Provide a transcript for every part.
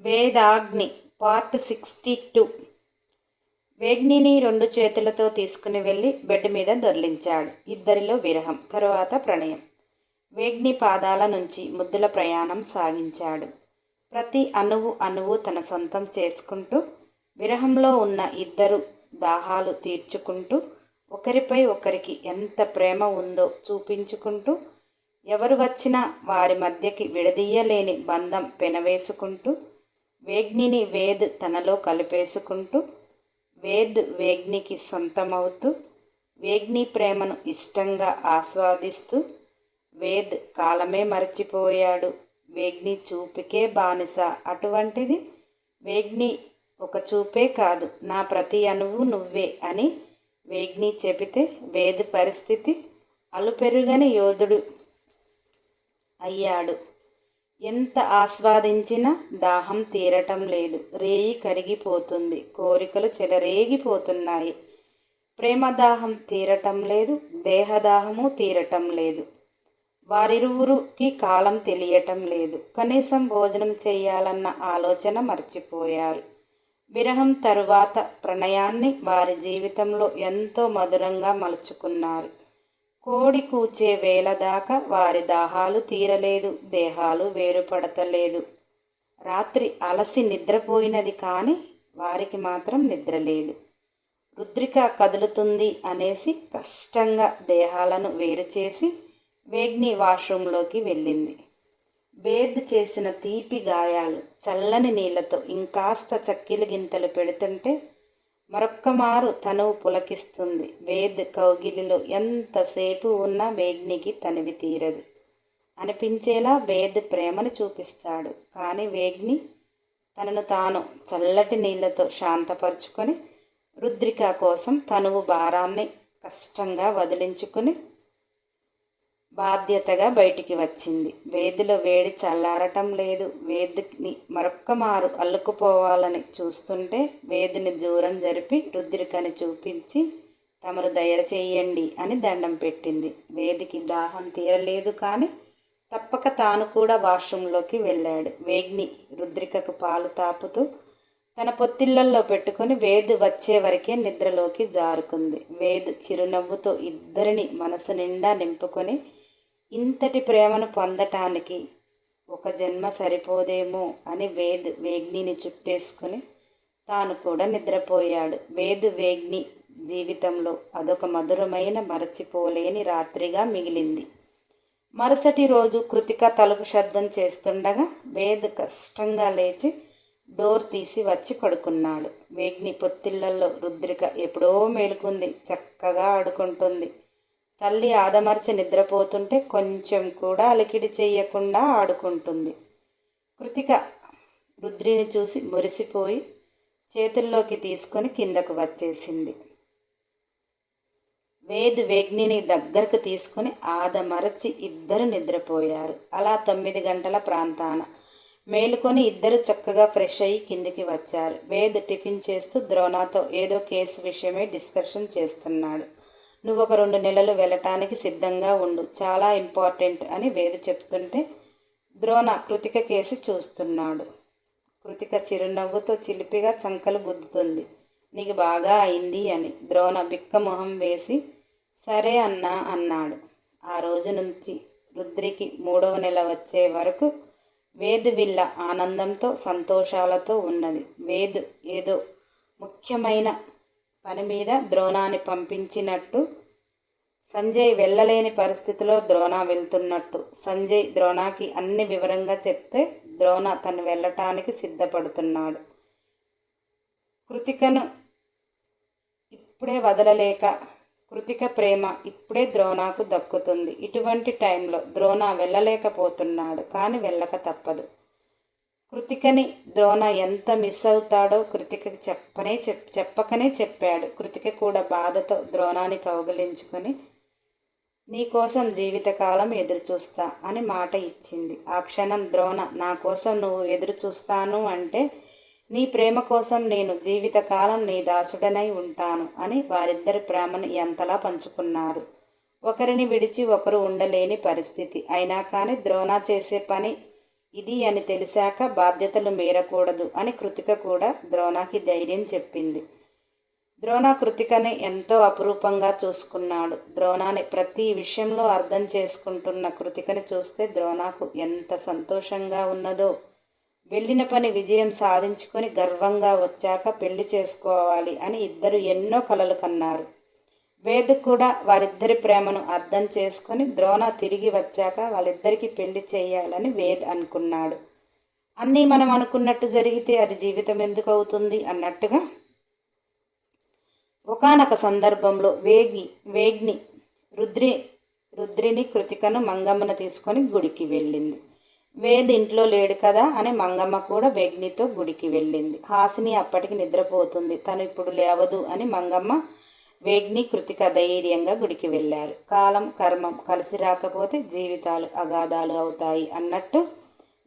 Vedagni part sixty two. వేగ్నిని రెండు చేతులతో తీసుకుని వెళ్ళి బెడ్ మీద దొర్లించాడు. ఇద్దరిలో విరహం తరువాత ప్రణయం. వేగ్ని పాదాల నుంచి ముద్దుల ప్రయాణం సాగించాడు. ప్రతి అణువు అణువు తన సొంతం చేసుకుంటూ విరహంలో ఉన్న ఇద్దరు దాహాలు తీర్చుకుంటూ ఒకరిపై ఒకరికి ఎంత ప్రేమ ఉందో చూపించుకుంటూ ఎవరు వచ్చినా వారి మధ్యకి విడదీయలేని బంధం పెనవేసుకుంటూ వేగ్నిని వేద్ తనలో కలిపేసుకుంటూ వేద్ వేగ్నికి సొంతమవుతూ వేగ్ని ప్రేమను ఇష్టంగా ఆస్వాదిస్తూ వేద్ కాలమే మరచిపోయాడు. వేగ్ని చూపుకే బానిస. అటువంటిది వేగ్ని ఒక చూపే కాదు. నా ప్రతి అణువు నువ్వే అని వేగ్ని చెబితే వేద్ పరిస్థితి అలుపెరుగని యోధుడు అయ్యాడు. ఎంత ఆస్వాదించినా దాహం తీరటం లేదు. రేయి కరిగిపోతుంది. కోరికలు చెలరేగిపోతున్నాయి. ప్రేమదాహం తీరటం లేదు. దేహదాహము తీరటం లేదు. వారిరువురికి కాలం తెలియటం లేదు. కనీసం భోజనం చేయాలన్న ఆలోచన మర్చిపోయారు. విరహం తరువాత ప్రణయాన్ని వారి జీవితంలో ఎంతో మధురంగా మలుచుకున్నారు. కోడి కూచే వేళ దాకా వారి దాహాలు తీరలేదు దేహాలు వేరుపడతలేదు. రాత్రి అలసి నిద్రపోయినది కానీ వారికి మాత్రం నిద్రలేదు. రుద్రిక కదులుతుంది అనేసి కష్టంగా దేహాలను వేరు చేసి వేగ్ని వాష్రూంలోకి వెళ్ళింది. బేద్ చేసిన తీపి గాయాలు చల్లని నీళ్ళతో ఇంకాస్త చక్కిలి గింతలు పెడుతుంటే మరొక్కమారు తనువు పులకిస్తుంది. వేద్ కౌగిలిలో ఎంతసేపు ఉన్నా వేగ్నికి తనివి తీరదు. అనిపించేలా వేద్ ప్రేమను చూపిస్తాడు. కానీ వేగ్ని తనను తాను చల్లటి నీళ్ళతో శాంతపరుచుకొని రుద్రిక కోసం తనువు భారాన్ని కష్టంగా వదిలించుకుని బాధ్యతగా బయటికి వచ్చింది. వేదిలో వేడి చల్లారటం లేదు. వేదిని మరొక్క మారు అల్లుకుపోవాలని చూస్తుంటే వేదిని దూరం జరిపి రుద్రికని చూపించి తమరు దయ చేయండి అని దండం పెట్టింది. వేదికి దాహం తీరలేదు కానీ తప్పక తాను కూడా వాష్రూంలోకి వెళ్ళాడు. వేగ్ని రుద్రికకు పాలు తాపుతూ తన పొత్తిళ్ళల్లో పెట్టుకుని వేదు వచ్చే వరకే నిద్రలోకి జారుకుంది. వేదు చిరునవ్వుతో ఇద్దరిని మనసు నిండా నింపుకొని ఇంతటి ప్రేమను పొందటానికి ఒక జన్మ సరిపోదేమో అని వేద్ వేగ్నిని చుట్టేసుకుని తాను కూడా నిద్రపోయాడు. వేద్ వేగ్ని జీవితంలో అదొక మధురమైన మరచిపోలేని రాత్రిగా మిగిలింది. మరుసటి రోజు కృతిక తలుపు శబ్దం చేస్తుండగా వేద్ కష్టంగా లేచి డోర్ తీసి వచ్చి పడుకున్నాడు. వేగ్ని పొత్తిళ్ళలో రుద్రిక ఎప్పుడో మేలుకుంది. చక్కగా ఆడుకుంటుంది. తల్లి ఆదమర్చి నిద్రపోతుంటే కొంచెం కూడా అలికిడి చేయకుండా ఆడుకుంటుంది. కృతిక రుద్రిని చూసి మురిసిపోయి చేతుల్లోకి తీసుకొని కిందకు వచ్చేసింది. వేద్ వేగ్నిని దగ్గరకు తీసుకుని ఆదమరచి ఇద్దరు నిద్రపోయారు. అలా తొమ్మిది గంటల ప్రాంతాన మేలుకొని ఇద్దరు చక్కగా ఫ్రెష్ అయ్యి కిందికి వచ్చారు. వేద్ టిఫిన్ చేస్తూ ద్రోణాతో ఏదో కేసు విషయమే డిస్కషన్ చేస్తున్నాడు. నువ్వు ఒక రెండు నెలలు వెళ్ళటానికి సిద్ధంగా ఉండు. చాలా ఇంపార్టెంట్ అని వేదు చెప్తుంటే ద్రోణ కృతిక కేసి చూస్తున్నాడు. కృతిక చిరునవ్వుతో చిలిపిగా చంకలు గుద్దుతుంది. నీకు బాగా అయింది అని ద్రోణ బిక్క మొహం వేసి సరే అన్నా అన్నాడు. ఆ రోజు నుంచి రుద్రికి మూడవ నెల వచ్చే వరకు వేదు విల్ల ఆనందంతో సంతోషాలతో ఉన్నది. వేదు ఏదో ముఖ్యమైన పని మీద ద్రోణాన్ని పంపించినట్టు సంజయ్ వెళ్ళలేని పరిస్థితిలో ద్రోణ వెళ్తున్నట్టు. సంజయ్ ద్రోణాకి అన్ని వివరంగా చెప్తే ద్రోణ తను వెళ్ళటానికి సిద్ధపడుతున్నాడు. కృతికను ఇప్పుడే వదలలేక కృతిక ప్రేమ ఇప్పుడే ద్రోణాకు దక్కుతుంది. ఇటువంటి టైంలో ద్రోణ వెళ్ళలేకపోతున్నాడు కానీ వెళ్ళక తప్పదు. కృతికని ద్రోణ ఎంత మిస్ అవుతాడో కృతికకి చెప్పనే చెప్ చెప్పకనే చెప్పాడు. కృతిక కూడా బాధతో ద్రోణాన్ని కౌగలించుకొని నీకోసం జీవితకాలం ఎదురుచూస్తా అని మాట ఇచ్చింది. ఆ క్షణం ద్రోణ నా కోసం నువ్వు ఎదురుచూస్తాను అంటే నీ ప్రేమ కోసం నేను జీవితకాలం నీ దాసుడనై ఉంటాను అని వారిద్దరి ప్రేమను ఎంతలా పంచుకున్నారు. ఒకరిని విడిచి ఒకరు ఉండలేని పరిస్థితి. అయినా కానీ ద్రోణ చేసే పని ఇది అని తెలిసాక బాధ్యతలు మీరకూడదు అని కృతిక కూడా ద్రోణకి ధైర్యం చెప్పింది. ద్రోణ కృతికని ఎంతో అపురూపంగా చూసుకున్నాడు. ద్రోణాన్ని ప్రతి విషయంలో అర్థం చేసుకుంటున్న కృతికని చూస్తే ద్రోణకు ఎంత సంతోషంగా ఉన్నదో. వెళ్ళిన పని విజయం సాధించుకొని గర్వంగా వచ్చాక పెళ్ళి చేసుకోవాలి అని ఇద్దరు ఎన్నో కలలు కన్నారు. వేదు కూడా వారిద్దరి ప్రేమను అర్థం చేసుకొని ద్రోణ తిరిగి వచ్చాక వాళ్ళిద్దరికీ పెళ్ళి చేయాలని వేద్ అనుకున్నాడు. అన్నీ మనం అనుకున్నట్టు జరిగితే అది జీవితం ఎందుకు అవుతుంది అన్నట్టుగా ఒకనొక సందర్భంలో వేగి వేగ్ని రుద్రి రుద్రిని కృతికను మంగమ్మను తీసుకొని గుడికి వెళ్ళింది. వేద్ ఇంట్లో లేడు కదా అని మంగమ్మ కూడా వేగ్నితో గుడికి వెళ్ళింది. హాసిని అప్పటికి నిద్రపోతుంది. తను ఇప్పుడు లేవదు అని మంగమ్మ వేగ్ని కృతిక ధైర్యంగా గుడికి వెళ్ళారు. కాలం కర్మం కలిసి రాకపోతే జీవితాలు అగాధాలు అవుతాయి అన్నట్టు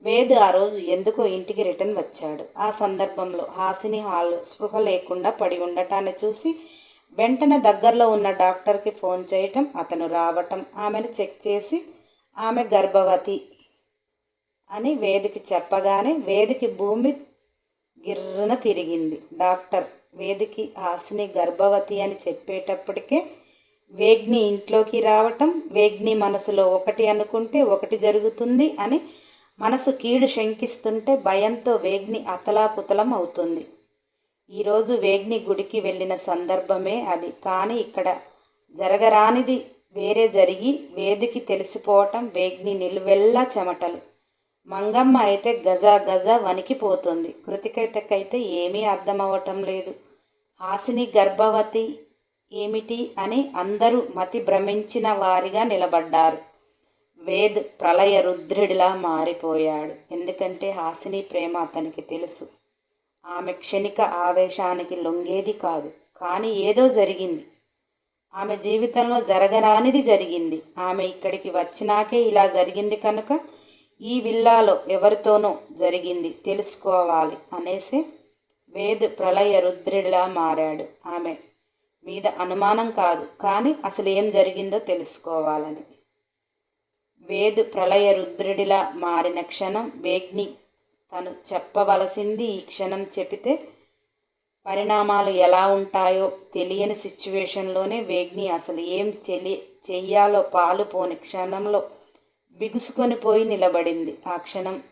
వేదు ఆ రోజు ఎందుకో ఇంటికి రిటర్న్ వచ్చాడు. ఆ సందర్భంలో హాసిని హాల్ స్పృహ లేకుండా పడి ఉండటాన్ని చూసి వెంటనే దగ్గరలో ఉన్న డాక్టర్కి ఫోన్ చేయటం అతను రావటం ఆమెను చెక్ చేసి ఆమె గర్భవతి అని వేదికి చెప్పగానే వేదికి భూమి గిర్రన తిరిగింది. డాక్టర్ వేదికి హాసిని గర్భవతి అని చెప్పేటప్పటికే వేగ్ని ఇంట్లోకి రావటం వేగ్ని మనసులో ఒకటి అనుకుంటే ఒకటి జరుగుతుంది అని మనసు కీడు శంకిస్తుంటే భయంతో వేగ్ని అతలాకుతలం అవుతుంది. ఈరోజు వేగ్ని గుడికి వెళ్ళిన సందర్భమే అది. కానీ ఇక్కడ జరగరానిది వేరే జరిగి వేదికి తెలిసిపోవటం వేగ్ని నిలువెల్లా చెమటలు. మంగమ్మ అయితే గజ గజ వణికిపోతుంది. కృతికైతకైతే ఏమీ అర్థమవటం లేదు. హాసిని గర్భవతి ఏమిటి అని అందరూ మతి భ్రమించిన వారిగా నిలబడ్డారు. వేద్ ప్రళయ రుద్రుడిలా మారిపోయాడు. ఎందుకంటే హాసిని ప్రేమ అతనికి తెలుసు. ఆమె క్షణిక ఆవేశానికి లొంగేది కాదు కానీ ఏదో జరిగింది. ఆమె జీవితంలో జరగరానిది జరిగింది. ఆమె ఇక్కడికి వచ్చినాకే ఇలా జరిగింది కనుక ఈ విల్లాలో ఎవరితోనో జరిగింది తెలుసుకోవాలి అనేసి వేద్ ప్రళయ రుద్రుడిలా మారాడు. ఆమె మీద అనుమానం కాదు కానీ అసలు ఏం జరిగిందో తెలుసుకోవాలని. వేదు ప్రళయ రుద్రుడిలా మారిన క్షణం వేగ్ని తను చెప్పవలసింది ఈ క్షణం చెబితే పరిణామాలు ఎలా ఉంటాయో తెలియని సిచ్యువేషన్లోనే వేగ్ని అసలు ఏం చెలి చెయ్యాలో పాలు పోని క్షణంలో బిగుసుకొని పోయి నిలబడింది. ఆ క్షణం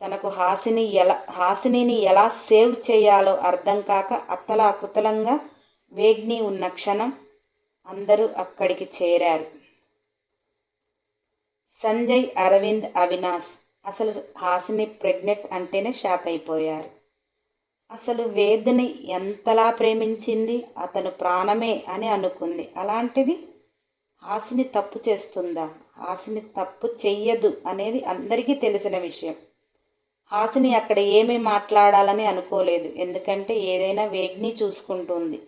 తనకు హాసిని ఎలా హాసినిని ఎలా సేవ్ చేయాలో అర్థం కాక అత్తలాకుతలంగా వేగ్ని ఉన్న క్షణం అందరూ అక్కడికి చేరారు. సంజయ్ అరవింద్ అవినాష్ అసలు హాసిని ప్రెగ్నెంట్ అంటేనే షాక్ అయిపోయారు. అసలు వేద్ని ఎంతలా ప్రేమించింది అతను ప్రాణమే అని అనుకుంది. అలాంటిది హాసిని తప్పు చేస్తుందా? హాసిని తప్పు చెయ్యదు అనేది అందరికీ తెలిసిన విషయం. హాసిని అక్కడ ఏమీ మాట్లాడాలని అనుకోలేదు. ఎందుకంటే ఏదైనా వేగ్ని చూసుకుంటుంది.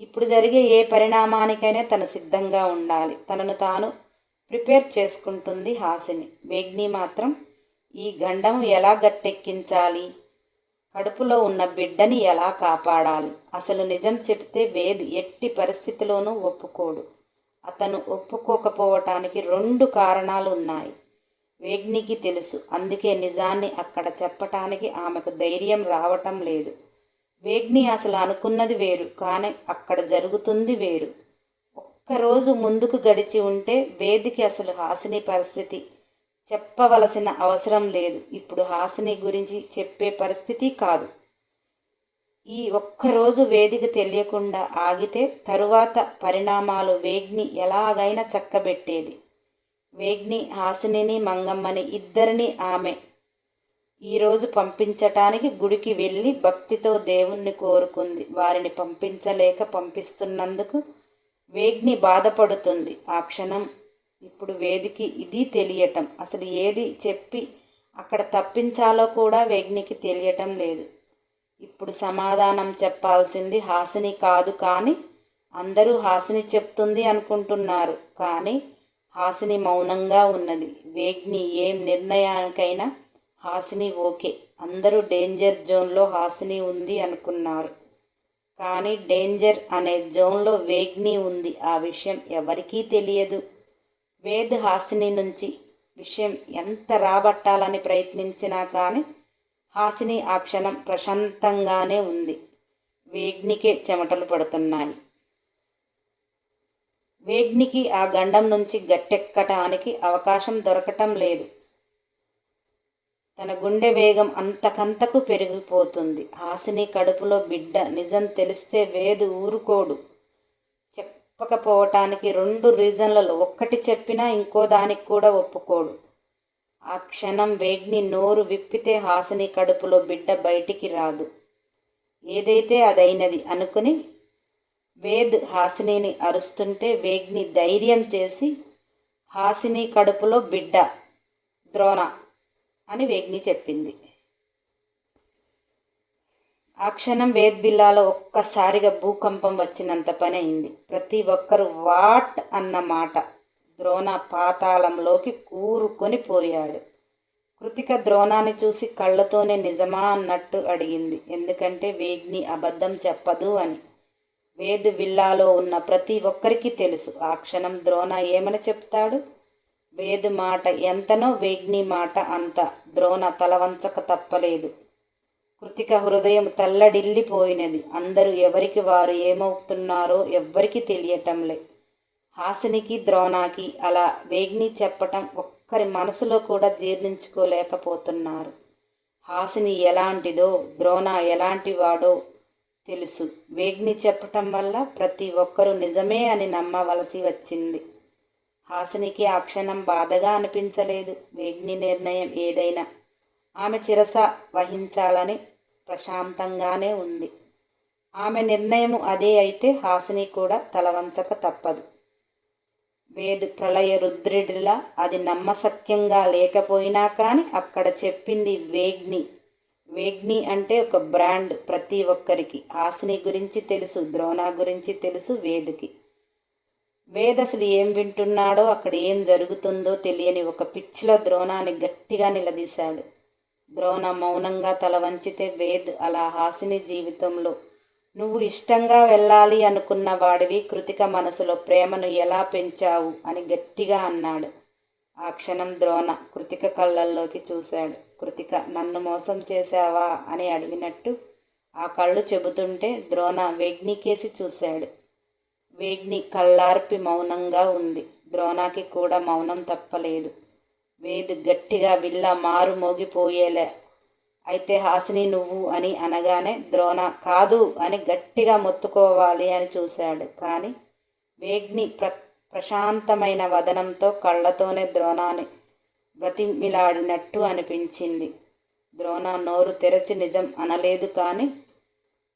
ఇప్పుడు జరిగే ఏ పరిణామానికైనా తను సిద్ధంగా ఉండాలి. తనను తాను ప్రిపేర్ చేసుకుంటుంది హాసిని. వేగ్ని మాత్రం ఈ గండము ఎలా గట్టెక్కించాలి? కడుపులో ఉన్న బిడ్డని ఎలా కాపాడాలి? అసలు నిజం చెప్తే వేది ఎట్టి పరిస్థితిలోనూ ఒప్పుకోడు. అతను ఒప్పుకోకపోవటానికి రెండు కారణాలు ఉన్నాయి. వేగ్నికి తెలుసు. అందుకే నిజాన్ని అక్కడ చెప్పటానికి ఆమెకు ధైర్యం రావటం లేదు. వేగ్ని అసలు అనుకున్నది వేరు కానీ అక్కడ జరుగుతుంది వేరు. ఒక్కరోజు ముందుకు గడిచి ఉంటే వేదికి అసలు హాసిని పరిస్థితి చెప్పవలసిన అవసరం లేదు. ఇప్పుడు హాసిని గురించి చెప్పే పరిస్థితి కాదు. ఈ ఒక్కరోజు వేదిక తెలియకుండా ఆగితే తరువాత పరిణామాలు వేగ్ని ఎలాగైనా చక్కబెట్టేది. వేగ్ని హాసినిని మంగమ్మని ఇద్దరిని ఆమె ఈరోజు పంపించటానికి గుడికి వెళ్ళి భక్తితో దేవుణ్ణి కోరుకుంది. వారిని పంపించలేక పంపిస్తున్నందుకు వేగ్ని బాధపడుతుంది. ఆ క్షణం ఇప్పుడు వేదికి ఇది తెలియటం. అసలు ఏది చెప్పి అక్కడ తప్పించాలో కూడా వేగ్నికి తెలియటం లేదు. ఇప్పుడు సమాధానం చెప్పాల్సింది హాసిని కాదు కానీ అందరూ హాసిని చెప్తుంది అనుకుంటున్నారు. కానీ హాసిని మౌనంగా ఉన్నది. వేగ్ని ఏం నిర్ణయానికైనా హాసిని ఓకే. అందరూ డేంజర్ జోన్లో హాసిని ఉంది అనుకున్నారు. కానీ డేంజర్ అనే జోన్లో వేగ్ని ఉంది. ఆ విషయం ఎవరికీ తెలియదు. వేదహాసిని నుంచి విషయం ఎంత రాబట్టాలని ప్రయత్నించినా కానీ హాసిని ఆ క్షణం ప్రశాంతంగానే ఉంది. వేగ్నికే చెమటలు పడుతున్నాయి. వేగ్నికి ఆ గండం నుంచి గట్టెక్కటానికి అవకాశం దొరకటం లేదు. తన గుండె వేగం అంతకంతకు పెరిగిపోతుంది. హాసిని కడుపులో బిడ్డ నిజం తెలిస్తే వేదు ఊరుకోడు. ఒప్పకపోవటానికి రెండు రీజన్లలో ఒక్కటి చెప్పినా ఇంకో దానికి కూడా ఒప్పుకోడు. ఆ క్షణం వేగ్ని నోరు విప్పితే హాసిని కడుపులో బిడ్డ బయటికి రాదు. ఏదైతే అదైనది అనుకుని వేద్ హాసినిని అరుస్తుంటే వేగ్ని ధైర్యం చేసి హాసిని కడుపులో బిడ్డ ద్రోణ అని వేగ్ని చెప్పింది. ఆ క్షణం వేద్విల్లాలో ఒక్కసారిగా భూకంపం వచ్చినంత పని అయింది. ప్రతి ఒక్కరు వాట్ అన్న మాట ద్రోణ పాతాళంలోకి కూరుకొని పోయాడు. కృతిక ద్రోణాన్ని చూసి కళ్ళతోనే నిజమా అన్నట్టు అడిగింది. ఎందుకంటే వేగ్ని అబద్ధం చెప్పదు అని. వేద్ విల్లాలో ఉన్న ప్రతి ఒక్కరికి తెలుసు. ఆ క్షణం ద్రోణ ఏమని చెప్తాడు? వేదు మాట ఎంతనో వేగ్ని మాట అంత. ద్రోణ తలవంచక తప్పలేదు. కృతిక హృదయం తల్లడిల్లిపోయినది. అందరూ ఎవరికి వారు ఏమవుతున్నారో ఎవ్వరికి తెలియటంలే. హాసినికి ద్రోణాకి అలా వేగ్ని చెప్పటం ఒక్కరి మనసులో కూడా జీర్ణించుకోలేకపోతున్నారు. హాసిని ఎలాంటిదో ద్రోణ ఎలాంటి వాడో తెలుసు. వేగ్ని చెప్పటం వల్ల ప్రతి ఒక్కరూ నిజమే అని నమ్మవలసి వచ్చింది. హాసినికి ఆ క్షణం బాధగా అనిపించలేదు. వేగ్ని నిర్ణయం ఏదైనా. ఆమె చిరస వహించాలని ప్రశాంతంగానే ఉంది. ఆమె నిర్ణయం అదే అయితే హాసిని కూడా తలవంచక తప్పదు. వేద్ ప్రళయ రుద్రుడిలా అది నమ్మసక్యంగా లేకపోయినా కానీ అక్కడ చెప్పింది వేగ్ని. వేగ్ని అంటే ఒక బ్రాండ్ ప్రతి ఒక్కరికి. హాసిని గురించి తెలుసు ద్రోణ గురించి తెలుసు వేదికి. వేద్ అసలు ఏం వింటున్నాడో అక్కడ ఏం జరుగుతుందో తెలియని ఒక పిచ్చిలో ద్రోణాన్ని గట్టిగా నిలదీశాడు. ద్రోణ మౌనంగా తల వంచితే వేద్ అలా హాసిని జీవితంలో. నువ్వు ఇష్టంగా వెళ్ళాలి అనుకున్న వాడివి కృతిక మనసులో ప్రేమను ఎలా పెంచావు అని గట్టిగా అన్నాడు. ఆ క్షణం ద్రోణ కృతిక కళ్ళల్లోకి చూశాడు. కృతిక నన్ను మోసం చేశావా అని అడిగినట్టు ఆ కళ్ళు చెబుతుంటే ద్రోణ వేగ్నికేసి చూశాడు. వేగ్ని కళ్ళార్పి మౌనంగా ఉంది. ద్రోణాకి కూడా మౌనం తప్పలేదు. వేదు గట్టిగా విల్ల మారు మోగిపోయేలే. అయితే హాసిని నువ్వు అని అనగానే ద్రోణ కాదు అని గట్టిగా మొత్తుకోవాలి అని చూశాడు. కానీ వేగ్ని ప్ర ప్రశాంతమైన వదనంతో కళ్ళతోనే ద్రోణాన్ని బ్రతిమిలాడినట్టు అనిపించింది. ద్రోణ నోరు తెరచి నిజం అనలేదు కానీ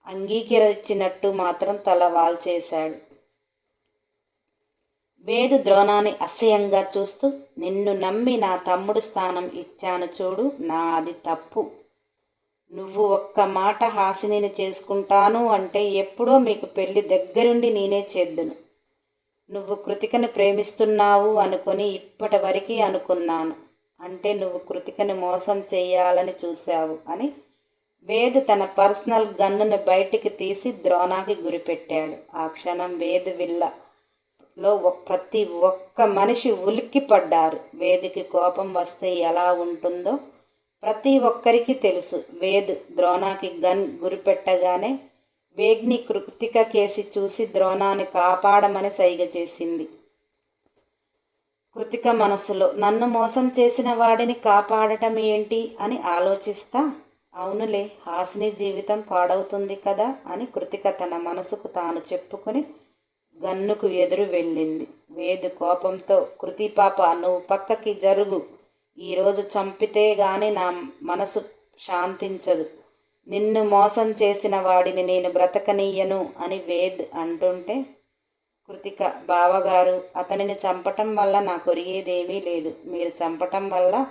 అంగీకరించినట్టు మాత్రం తల వాల్చేశాడు. వేదు ద్రోణాన్ని అసహ్యంగా చూస్తూ నిన్ను నమ్మి నా తమ్ముడు స్థానం ఇచ్చాను చూడు నాది తప్పు. నువ్వు ఒక్క మాట హాసినిని చేసుకుంటాను అంటే ఎప్పుడో మీకు పెళ్ళి దగ్గరుండి నేనే చేద్దును. నువ్వు కృతికను ప్రేమిస్తున్నావు అనుకొని ఇప్పటి వరకు అనుకున్నాను. అంటే నువ్వు కృతికను మోసం చేయాలని చూశావు అని వేదు తన పర్సనల్ గన్నును బయటికి తీసి ద్రోణాకి గురిపెట్టాడు. ఆ క్షణం వేదు లో ప్రతి ఒక్క మనిషి ఉలిక్కి పడ్డారు వేదికి కోపం వస్తే ఎలా ఉంటుందో ప్రతి ఒక్కరికి తెలుసు. వేద్ ద్రోణాకి గన్ గురిపెట్టగానే వేగ్ని కృతిక కేసి చూసి ద్రోణాన్ని కాపాడమని సైగ చేసింది. కృతిక మనసులో నన్ను మోసం చేసిన వాడిని కాపాడటం ఏంటి అని ఆలోచిస్తా? అవునులే హాసిని జీవితం పాడవుతుంది కదా అని కృతిక తన మనసుకు తాను చెప్పుకొని గన్నుకు ఎదురు వెళ్ళింది. వేదు కోపంతో కృతి పాప నువ్వు పక్కకి జరుగు. ఈరోజు చంపితే గాని నా మనసు శాంతించదు. నిన్ను మోసం చేసిన వాడిని నేను బ్రతకనీయను అని వేద్ అంటుంటే కృతిక బావగారు అతనిని చంపటం వల్ల నాకు ఒరిగేదేమీ లేదు. మీరు చంపటం వల్ల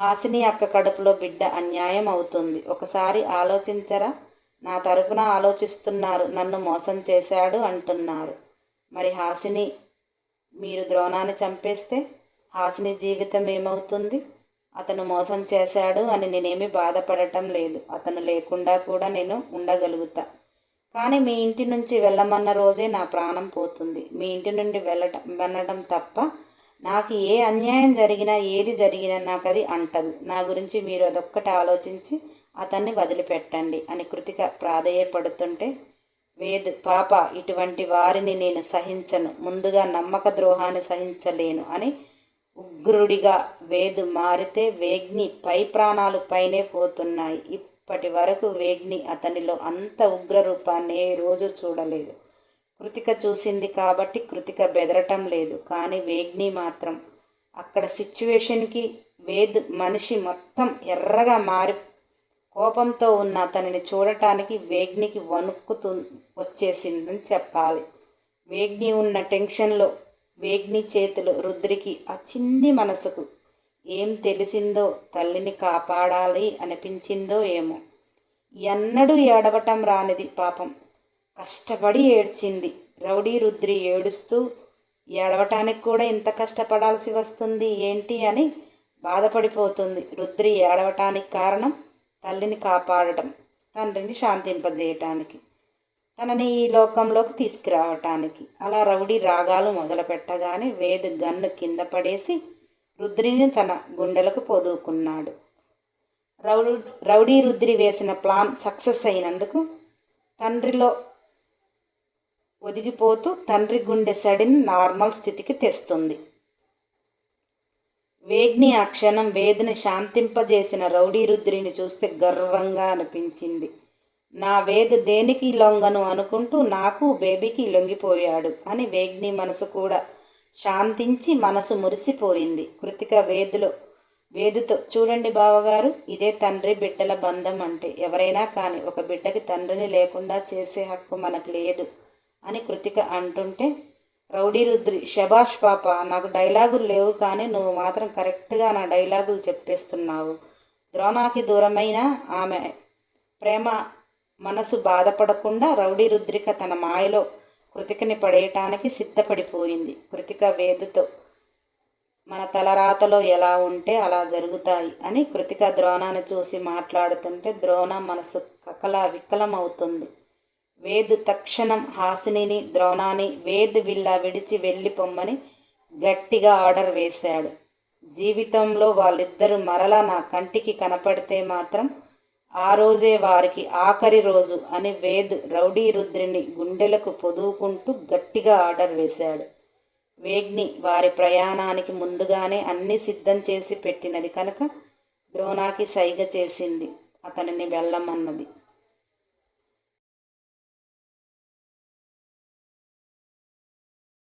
హాసిని అక్క కడుపులో బిడ్డ అన్యాయం అవుతుంది. ఒకసారి ఆలోచించరా? నా తరపున ఆలోచిస్తున్నారు. నన్ను మోసం చేశాడు అంటున్నారు. మరి హాసిని మీరు ద్రోణాన్ని చంపేస్తే హాసిని జీవితం ఏమవుతుంది? అతను మోసం చేశాడు అని నేనేమి బాధపడటం లేదు. అతను లేకుండా కూడా నేను ఉండగలుగుతా. కానీ మీ ఇంటి నుంచి వెళ్ళమన్న రోజే నా ప్రాణం పోతుంది. మీ ఇంటి నుండి వెళ్ళటం వెళ్ళడం తప్ప నాకు ఏ అన్యాయం జరిగినా ఏది జరిగినా నాకు అది అంటదు. నా గురించి మీరు అదొక్కటి ఆలోచించి అతన్ని వదిలిపెట్టండి అని కృతిక ప్రాధేయపడుతుంటే వేదు పాప ఇటువంటి వారిని నేను సహించను. ముందుగా నమ్మక ద్రోహాన్ని సహించలేను అని ఉగ్రుడిగా వేదు మారితే వేగ్ని పై ప్రాణాలు పైనే పోతున్నాయి. ఇప్పటి వరకు వేగ్ని అతనిలో అంత ఉగ్ర రూపాన్ని ఏ రోజు చూడలేదు. కృతిక చూసింది కాబట్టి కృతిక బెదరటం లేదు. కానీ వేగ్ని మాత్రం అక్కడ సిచ్యువేషన్కి వేద్ మనిషి మొత్తం ఎర్రగా మారి కోపంతో ఉన్న అతనిని చూడటానికి వేగ్నికి వణుక్కుతూ వచ్చేసిందని చెప్పాలి. వేగ్ని ఉన్న టెన్షన్లో వేగ్ని చేతులు రుద్రికి ఆ చిన్ని మనసుకు ఏం తెలిసిందో తల్లిని కాపాడాలి అనిపించిందో ఏమో. ఎన్నడూ ఏడవటం రానిది పాపం. కష్టపడి ఏడ్చింది. రౌడీ రుద్రి ఏడుస్తూ ఏడవటానికి కూడా ఇంత కష్టపడాల్సి వస్తుంది ఏంటి? అని బాధపడిపోతుంది. రుద్రి ఏడవటానికి కారణం తల్లిని కాపాడటం తండ్రిని శాంతింపజేయటానికి తనని ఈ లోకంలోకి తీసుకురావటానికి. అలా రౌడీ రాగాలు మొదలుపెట్టగానే వేదు గన్ను కింద పడేసి రుద్రిని తన గుండెలకు పొదువుకున్నాడు రౌడీ రౌడీ రుద్రి వేసిన ప్లాన్ సక్సెస్ అయినందుకు తండ్రిలో ఒదిగిపోతూ తండ్రి గుండె సడిని నార్మల్ స్థితికి తెస్తుంది. వేగ్ని ఆ క్షణం వేదిని శాంతింపజేసిన రౌడీ రుద్రిని చూస్తే గర్వంగా అనిపించింది. నా వేద్ దేనికి లొంగను అనుకుంటూ నాకు బేబీకి లొంగిపోయాడు అని వేగ్ని మనసు కూడా శాంతించి మనసు మురిసిపోయింది. కృతిక వేదులో వేదుతో చూడండి బావగారు ఇదే తండ్రి బిడ్డల బంధం అంటే ఎవరైనా కానీ ఒక బిడ్డకి తండ్రిని లేకుండా చేసే హక్కు మనకు లేదు అని కృతిక అంటుంటే రౌడీ రుద్రి శభాష్ పాప నాకు డైలాగులు లేవు కానీ నువ్వు మాత్రం కరెక్ట్గా నా డైలాగులు చెప్పేస్తున్నావు. ద్రోణాకి దూరమైన ఆమె ప్రేమ మనసు బాధపడకుండా రౌడీ రుద్రిక తన మాయలో కృతికని పడేయటానికి సిద్ధపడిపోయింది. కృతిక వేదుతో మన తలరాతలో ఎలా ఉంటే అలా జరుగుతాయి అని కృతిక ద్రోణాన్ని చూసి మాట్లాడుతుంటే ద్రోణ మనసు కకలా వికలమవుతుంది. వేదు తక్షణం హాసినిని ద్రోణాన్ని వేదు విల్లా విడిచి వెళ్ళిపోమ్మని గట్టిగా ఆర్డర్ వేశాడు. జీవితంలో వాళ్ళిద్దరూ మరలా నా కంటికి కనపడితే మాత్రం ఆ రోజే వారికి ఆఖరి రోజు అని వేదు రౌడీ రుద్రిని గుండెలకు పొదువుకుంటూ గట్టిగా ఆర్డర్ వేశాడు. వేగ్ని వారి ప్రయాణానికి ముందుగానే అన్ని సిద్ధం చేసి పెట్టినది కనుక ద్రోణాకి సైగ చేసింది. అతనిని వెళ్ళమన్నది.